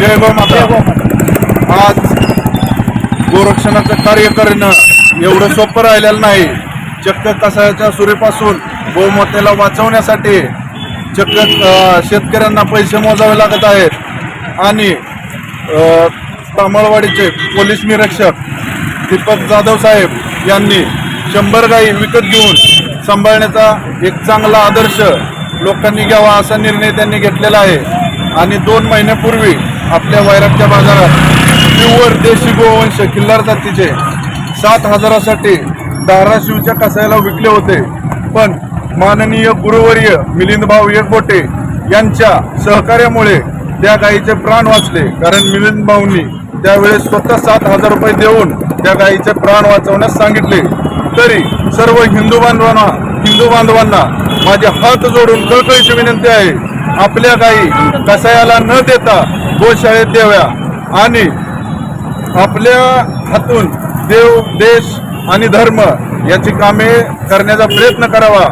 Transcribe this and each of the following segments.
जय गोमाता आज गोरक्षणाचं कार्य करणं एवढं सोपं राहिलेलं नाही. चक्क कसाच्या सुरीपासून गोमातेला वाचवण्यासाठी चक्क शेतकऱ्यांना पैसे मोजावे लागत आहेत. आणि तामळवाडीचे पोलीस निरीक्षक दीपक जाधव साहेब यांनी शंभर गायी विकत घेऊन सांभाळण्याचा एक चांगला आदर्श लोकांनी घ्यावा असा निर्णय त्यांनी घेतलेला आहे. आणि दोन महिन्यापूर्वी आपल्या वैरागच्या बाजारात प्युअर देशी गोवंश किल्लार जातीचे सात हजारासाठी धाराशिवच्या कसायला विकले होते. पण माननीय गुरुवर्य मिलिंद भाऊ एकबोटे यांच्या सहकार्यामुळे त्या गायीचे प्राण वाचले. कारण मिलिंद भाऊंनी त्यावेळेस स्वतः सात हजार रुपये देऊन त्या गायीचे प्राण वाचवण्यास सांगितले. तरी सर्व हिंदू बांधवांना हिंदू बांधवांना माझे हात जोडून कळकळीची विनंती आहे. आपल्या गायी कसायाला न देता गोशाळेत द्याव्या. आणि आपल्या हातून देव देश आणि धर्म याची कामे करण्याचा प्रयत्न करावा.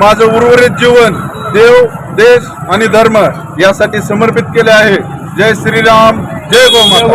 माझं उर्वरित जीवन देव देश आणि धर्म यासाठी समर्पित केले आहे. जय श्रीराम जय गोमा